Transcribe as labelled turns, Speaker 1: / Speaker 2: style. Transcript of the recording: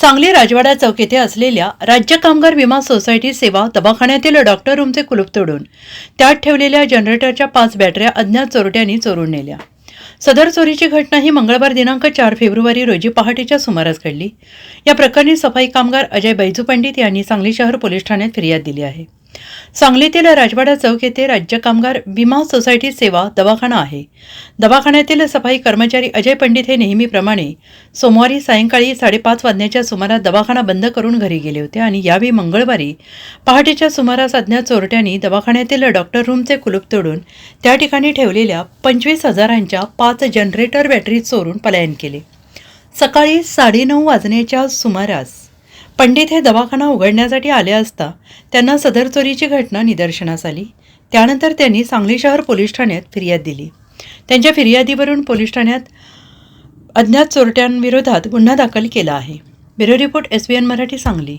Speaker 1: सांगली राजवाडा चौक येथे असलेल्या राज्य कामगार विमा सोसायटी सेवा दवाखान्यातील डॉक्टर रूमचे कुलूप तोडून त्यात ठेवलेल्या जनरेटरच्या पाच बॅटऱ्या अज्ञात चोरट्यांनी चोरून नेल्या. सदर चोरीची घटना ही मंगळवार दिनांक चार फेब्रुवारी रोजी पहाटेच्या सुमारास घडली. या प्रकरणी सफाई कामगार अजय बैजू पंडित यांनी सांगली शहर पोलीस ठाण्यात फिर्याद दिली आहे. सांगलीतील राजवाडा चौक येथे राज्य कामगार विमा सोसायटी सेवा दवाखाना आहे. दवाखान्यातील सफाई कर्मचारी अजय पंडित हे नेहमीप्रमाणे सोमवारी सायंकाळी साडेपाच वाजण्याच्या सुमारास दवाखाना बंद करून घरी गेले होते आणि यावेळी मंगळवारी पहाटेच्या सुमारास अज्ञात चोरट्यांनी दवाखान्यातील डॉक्टर रूमचे कुलूप तोडून त्या ठिकाणी ठेवलेल्या पंचवीस हजारांच्या पाच जनरेटर बॅटरी चोरून पलायन केले. सकाळी साडेनऊ वाजण्याच्या सुमारास पंडित हे दवाखाना उघडण्यासाठी आले असता त्यांना सदर चोरीची घटना निदर्शनास आली. त्यानंतर त्यांनी सांगली शहर पोलीस ठाण्यात फिर्याद दिली. त्यांच्या फिर्यादीवरून पोलीस ठाण्यात अज्ञात चोरट्यांविरोधात गुन्हा दाखल केला आहे. Bureau report S B N Marathi Sangli.